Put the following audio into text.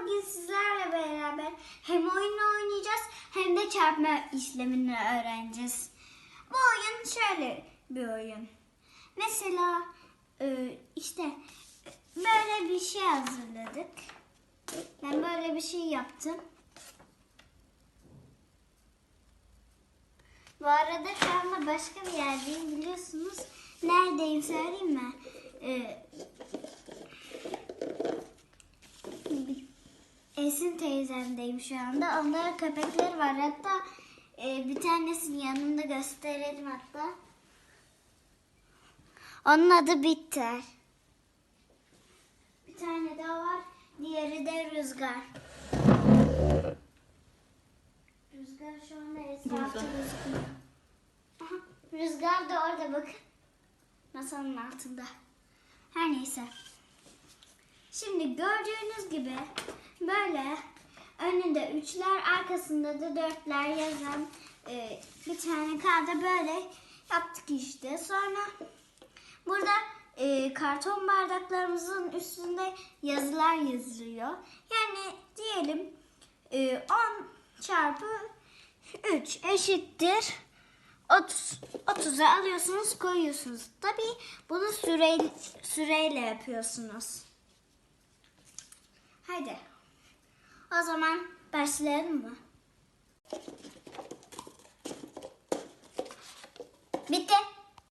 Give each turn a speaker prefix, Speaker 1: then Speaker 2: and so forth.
Speaker 1: bugün sizlerle beraber hem oyun oynayacağız hem de çarpma işlemini öğreneceğiz. Bu oyun şöyle bir oyun. Mesela e, işte böyle bir şey hazırladık. Ben böyle bir şey yaptım. Bu arada şu anda başka bir yerdeyim biliyorsunuz. Neredeyim söyleyeyim mi? Esin teyzemdeyim şu anda. Onların köpekleri var. Hatta e, bir tanesinin yanında gösterelim hatta. Onun adı Bitter. Bir tane daha var. Diğeri de Rüzgar. Rüzgar şu anda etrafta gözükmüyor. Aha, Rüzgar da orada bakın. Masanın altında. Her neyse. Şimdi gördüğünüz gibi böyle önünde üçler arkasında da dörtler yazan e, bir tane kağıda böyle yaptık işte. Sonra burada e, karton bardaklarımızın üstünde yazılar yazılıyor. Yani diyelim e, 10 çarpı 3 eşittir 30. 30'u alıyorsunuz koyuyorsunuz. Tabii bunu süre, süreyle yapıyorsunuz. Haydi. O zaman başlayalım mı?